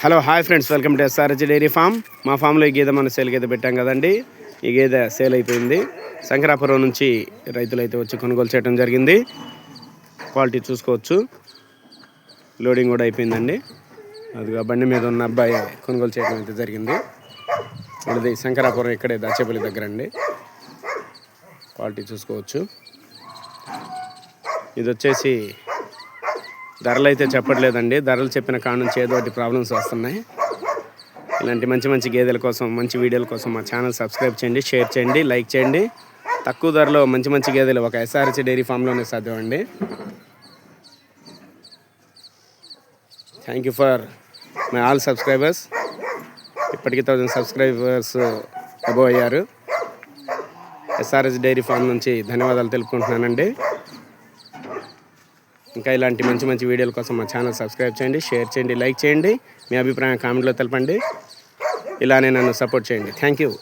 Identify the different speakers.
Speaker 1: Hello hi friends welcome to SRH dairy farm మా ఫామ్లో ఈ గేదె మన సేల్ గేదె పెట్టాం కదండి. ఈ గేదె సేల్ అయిపోయింది. శంకరాపురం నుంచి రైతులు అయితే వచ్చి కొనుగోలు చేయడం జరిగింది. క్వాలిటీ చూసుకోవచ్చు. లోడింగ్ కూడా అయిపోయిందండి. అదిగా బండి మీద ఉన్న అబ్బాయి కొనుగోలు చేయడం అయితే జరిగింది. ఇది శంకరాపురం ఇక్కడే దాచేపల్లి దగ్గర అండి. క్వాలిటీ చూసుకోవచ్చు. ఇది వచ్చేసి ధరలు అయితే చెప్పట్లేదండి. ధరలు చెప్పిన కాడ నుంచి ఏదో ఒకటి ప్రాబ్లమ్స్ వస్తున్నాయి. ఇలాంటి మంచి మంచి గేదెల కోసం మంచి వీడియోల కోసం మా ఛానల్ సబ్స్క్రైబ్ చేయండి షేర్ చేయండి లైక్ చేయండి. తక్కువ ధరలో మంచి మంచి గేదెలు ఒక ఎస్ఆర్హెచ్ డైరీ ఫామ్లోనే సాధ్యం అండి thank you for my all subscribers ఇప్పటికీ థౌజండ్ సబ్స్క్రైబర్స్ అబోవ్ అయ్యారు. ఎస్ఆర్ఎస్ డైరీ ఫామ్ నుంచి ధన్యవాదాలు తెలుపుకుంటున్నానండి. ఇంకా ఇలాంటి మంచి మంచి వీడియోల కోసం మా ఛానల్ సబ్స్క్రైబ్ చేయండి షేర్ చేయండి లైక్ చేయండి. మీ అభిప్రాయం కామెంట్లో తెలపండి. ఇలానే నన్ను సపోర్ట్ చేయండి. Thank you